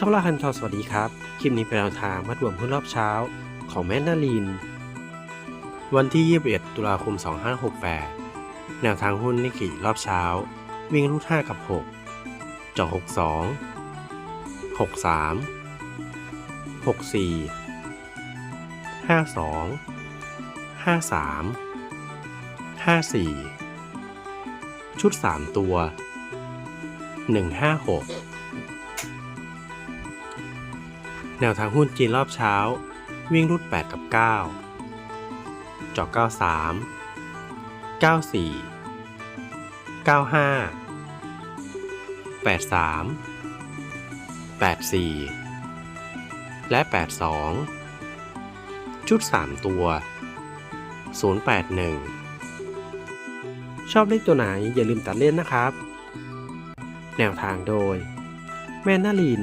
ช่องล่าคันทอสวัสดีครับ คลิปนี้เป็นแนวทางมัดรวมหุ้นรอบเช้า ของแม่นาลิน วันที่ 21 ตุลาคม 2568 แนวทางหุ้นนิกกิรอบเช้า วิ่งรูด5กับ 6จาะ62 63 64 52 53 54 ชุด 3 ตัว 156 แนวทางหุ้นจีนรอบเช้า วิ่งรูด8กับ 9จาะ93 94 95 83 84 และ 82 ชุด 3 ตัว 081 ชอบเลขตัวไหนอย่าลืมตัดเล่นนะครับ แนวทางโดย แม่นาลิน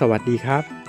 สวัสดีครับ